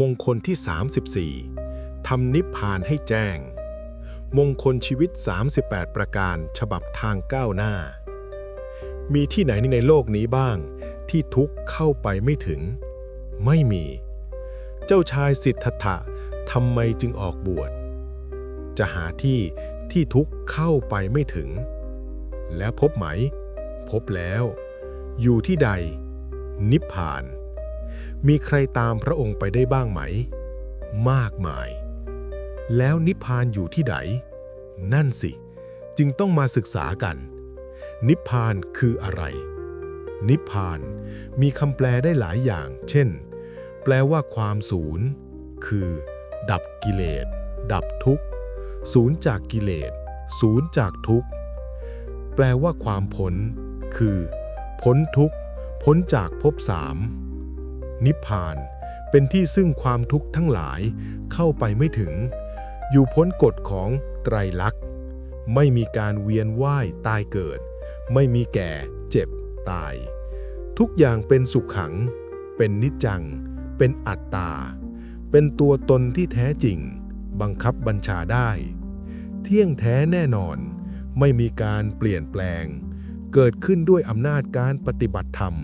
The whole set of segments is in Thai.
มงคลที่ 34ทำนิพพานให้แจ้ง มงคลชีวิต 38 ประการฉบับทางก้าวหน้า มีที่ไหนในโลกนี้บ้าง ที่ทุกเข้าไปไม่ถึง ไม่มี เจ้าชายสิทธัตถะทำไมจึงออกบวช จะหาที่ที่ทุกเข้าไปไม่ถึง แล้วพบไหม พบแล้ว อยู่ที่ใด นิพพาน มีใครตามพระองค์ไปได้บ้างไหม มากมาย แล้วนิพพานอยู่ที่ไหน นั่นสิ จึงต้องมาศึกษากัน นิพพานคืออะไร นิพพานมีคำแปลได้หลายอย่าง เช่น แปลว่าความศูนย์ คือ ดับกิเลส ดับทุกข์ ศูนย์จากกิเลส ศูนย์จากทุกข์ แปลว่าความพ้น คือ พ้นทุกข์ พ้นจากภพสาม นิพพาน เป็นที่ซึ่งความทุกข์ทั้งหลายเข้าไปไม่ถึง อยู่พ้นกฎของไตรลักษณ์ ไม่มีการเวียนว่ายตายเกิด ไม่มีแก่ เจ็บ ตาย ทุกอย่างเป็นสุขขัง เป็นนิจจัง เป็นอัตตา เป็นตัวตนที่แท้จริง บังคับบัญชาได้ เที่ยงแท้แน่นอน ไม่มีการเปลี่ยนแปลงเกิดขึ้นด้วยอำนาจการปฏิบัติธรรม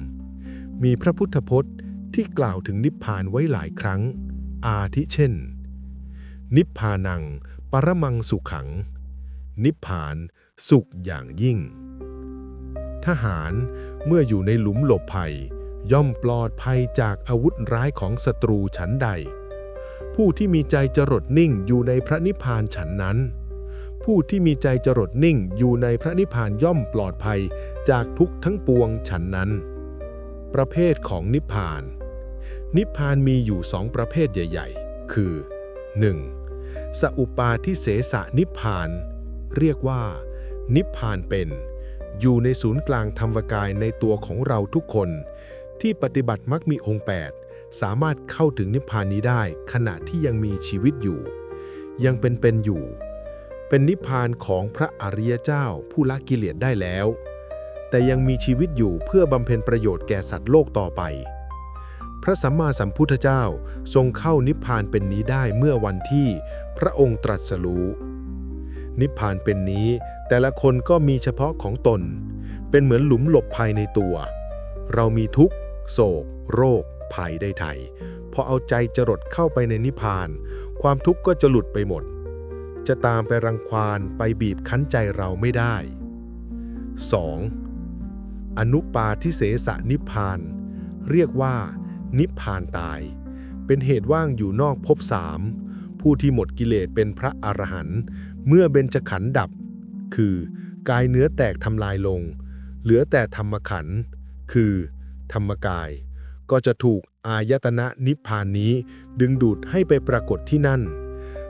มีพระพุทธพจน์ ที่กล่าวถึงนิพพานไว้หลายครั้ง อาทิเช่น นิพพานัง ปรมังสุขขัง นิพพานสุขอย่างยิ่ง ทหารเมื่ออยู่ในหลุมหลบภัย ย่อมปลอดภัยจากอาวุธร้ายของศัตรูฉันใด ผู้ที่มีใจจรดนิ่งอยู่ในพระนิพพานฉันนั้น ผู้ที่มีใจจรดนิ่งอยู่ในพระนิพพานย่อมปลอดภัยจากทุกทั้งปวงฉันนั้น ประเภทของนิพพาน นิพพานมีอยู่สองประเภทใหญ่ ๆ คือ 1. สอุปาทิเสสนิพพาน เรียกว่า นิพพานเป็น อยู่ในศูนย์กลางธรรมกายในตัวของเราทุกคน ที่ปฏิบัติมักมีองค์ 8 สามารถเข้าถึงนิพพานนี้ได้ขณะที่ยังมีชีวิตอยู่ ยังเป็นเป็นอยู่ เป็นนิพพานของพระอริยเจ้าผู้ละกิเลสได้แล้ว แต่ยังมีชีวิตอยู่เพื่อบำเพ็ญประโยชน์แก่สัตว์โลกต่อไป พระสัมมาสัมพุทธเจ้าทรงเข้านิพพานเป็นนี้ได้เมื่อวันที่พระองค์ตรัสรู้ นิพพานเป็นนี้ แต่ละคนก็มีเฉพาะของตน เป็นเหมือนหลุมหลบภัยในตัว เรามีทุกข์ โศก โรค ภัยได้ไทยพอเอาใจจรดเข้าไปในนิพพาน ความทุกข์ก็จะหลุดไปหมด จะตามไปรังควานไปบีบคั้นใจเราไม่ได้ 2. อนุปาทิเสสนิพพาน เรียกว่า นิพพานตาย เป็นเหตุว่างอยู่นอกภพสามผู้ที่หมดกิเลสเป็นพระอรหันต์เมื่อเบญจขันธ์ดับ คือกายเนื้อแตกทำลายลง เหลือแต่ธรรมขันธ์คือ ธรรมกาย ก็จะถูกอายตนะนิพพานนี้ดึงดูดให้ไปปรากฏที่นั่น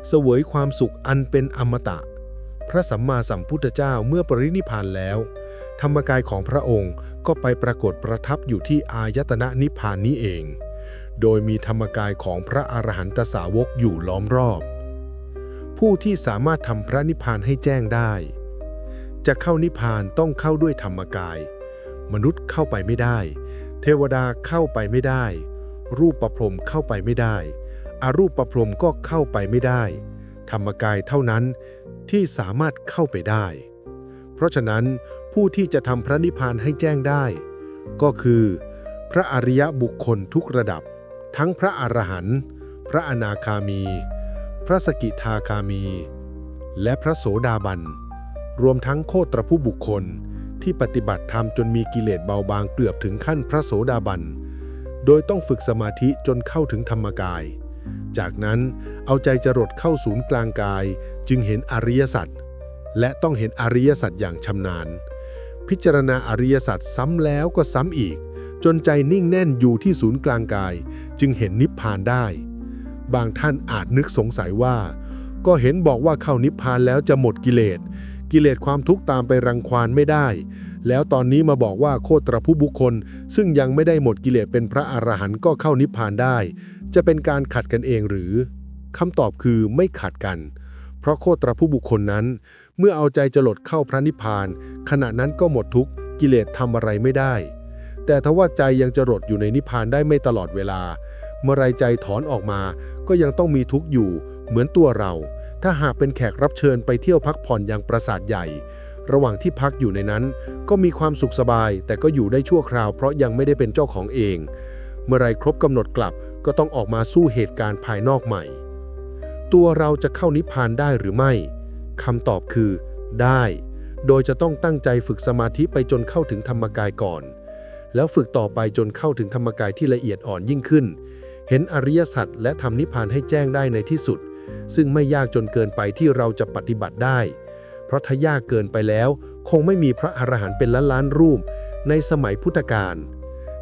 เสวยความสุขอันเป็นอมตะ พระสัมมาสัมพุทธเจ้าเมื่อปรินิพพานแล้ว ธรรมกายของพระองค์ก็ไปปรากฏประทับอยู่ที่อายตนะนิพพานนี้เอง โดยมีธรรมกายของพระอรหันตสาวกอยู่ล้อมรอบ ผู้ที่สามารถทำพระนิพพานให้แจ้งได้ จะเข้านิพพานต้องเข้าด้วยธรรมกาย มนุษย์เข้าไปไม่ได้ เทวดาเข้าไปไม่ได้ รูปประพรมเข้าไปไม่ได้อารูปประพรมก็เข้าไปไม่ได้ ธรรมกายเท่านั้นที่สามารถเข้าไปได้ เพราะฉะนั้น ผู้ที่จะทำพระนิพพานให้แจ้งได้ ก็คือ พระอริยบุคคลทุกระดับ ทั้งพระอรหันต์พระอนาคามี พระสกิทาคามี และพระโสดาบัน รวมทั้งโคตรผู้บุคคลที่ปฏิบัติธรรมจนมีกิเลสเบาบางเกือบถึงขั้นพระโสดาบัน โดยต้องฝึกสมาธิจนเข้าถึงธรรมกาย จากนั้นเอาใจจรดเข้าศูนย์กลางกายจึงเห็นอริยสัจและต้องเห็นอริยสัจอย่างชำนาญ พิจารณาอริยสัจซ้ำแล้วก็ซ้ำอีก จนใจนิ่งแน่นอยู่ที่ศูนย์กลางกาย จึงเห็นนิพพานได้ บางท่านอาจนึกสงสัยว่า ก็เห็นบอกว่าเข้านิพพานแล้วจะหมดกิเลส กิเลสความทุกข์ตามไปรังควานไม่ได้ แล้วตอนนี้มาบอกว่าโคตรผู้บุคคล ซึ่งยังไม่ได้หมดกิเลสเป็นพระอรหันต์ก็เข้านิพพานได้ จะเป็นการขัดกันเองหรือคำตอบคือไม่ขัดกัน เพราะโคตรผู้บุคคลนั้น เมื่อเอาใจจรดเข้าพระนิพพาน ขณะนั้นก็หมดทุกข์กิเลสทำอะไรไม่ได้ แต่ทว่าใจยังจรดอยู่ในนิพพานได้ไม่ตลอดเวลา เมื่อไรใจถอนออกมา ก็ยังต้องมีทุกข์อยู่ เหมือนตัวเรา ถ้าหากเป็นแขกรับเชิญไปเที่ยวพักผ่อนอย่างปราสาทใหญ่ ระหว่างที่พักอยู่ในนั้น ก็มีความสุขสบาย แต่ก็อยู่ได้ชั่วคราว เพราะยังไม่ได้เป็นเจ้าของเอง เมื่อไรครบกำหนดกลับก็ต้องออกมาสู้เหตุการณ์ภายนอกใหม่ ตัวเราจะเข้านิพพานได้หรือไม่ คำตอบคือ ได้ โดยจะต้องตั้งใจฝึกสมาธิไปจนเข้าถึงธรรมกายก่อน แล้วฝึกต่อไปจนเข้าถึงธรรมกายที่ละเอียดอ่อนยิ่งขึ้น เห็นอริยสัจและทำนิพพานให้แจ้งได้ในที่สุด ซึ่งไม่ยากจนเกินไปที่เราจะปฏิบัติได้ เพราะถ้ายากเกินไปแล้ว คงไม่มีพระอรหันต์เป็นล้านล้านรูป ในสมัยพุทธกาล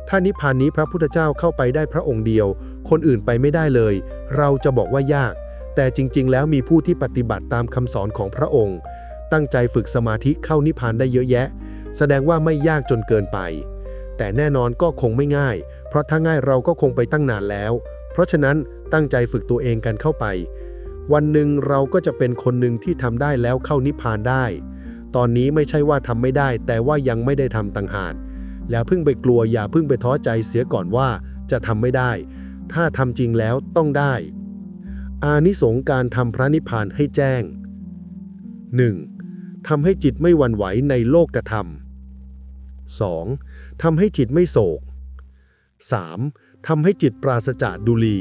ถ้านิพพานนี้พระพุทธเจ้าเข้าไปได้พระองค์เดียว คนอื่นไปไม่ได้เลย เราจะบอกว่ายาก แต่จริง ๆ แล้วมีผู้ที่ปฏิบัติตามคำสอนของพระองค์ ตั้งใจฝึกสมาธิเข้านิพพานได้เยอะแยะ แสดงว่าไม่ยากจนเกินไป แต่แน่นอนก็คงไม่ง่าย เพราะถ้าง่ายเราก็คงไปตั้งนานแล้ว เพราะฉะนั้นตั้งใจฝึกตัวเองกันเข้าไป วันหนึ่งเราก็จะเป็นคนหนึ่งที่ทำได้แล้วเข้านิพพานได้ ตอนนี้ไม่ใช่ว่าทำไม่ได้ แต่ว่ายังไม่ได้ทำต่างหากแล้วเพิ่งไปกลัวอย่าเพิ่งไปท้อใจเสียก่อนว่าจะทำไม่ได้ ถ้าทำจริงแล้วต้องได้ อานิสงส์การทำพระนิพพานให้แจ้ง 1. ทำให้จิตไม่หวั่นไหวในโลกกระทำ 2. ทำให้จิตไม่โศก 3. ทำให้จิตปราศจากดุลี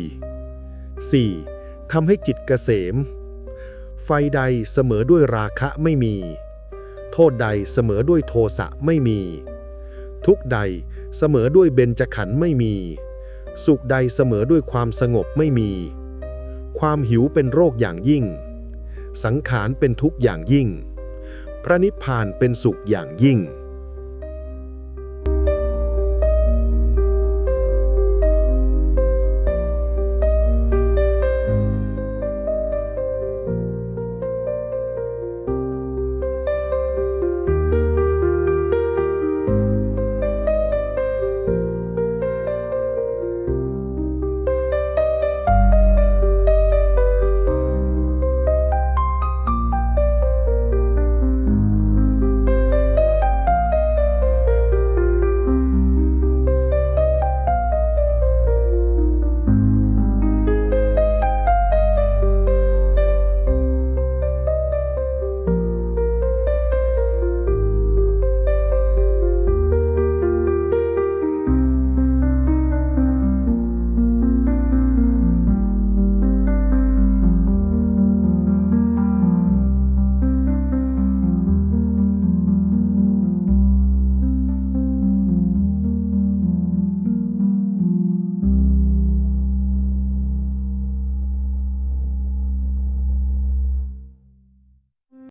4. ทำให้จิตเกษม ไฟใดเสมอด้วยราคะไม่มี โทษใดเสมอด้วยโทสะไม่มี ทุกใดเสมอด้วยเบญจขันธ์ไม่มี สุขใดเสมอด้วยความสงบไม่มี ความหิวเป็นโรคอย่างยิ่ง สังขารเป็นทุกข์อย่างยิ่ง พระนิพพานเป็นสุขอย่างยิ่ง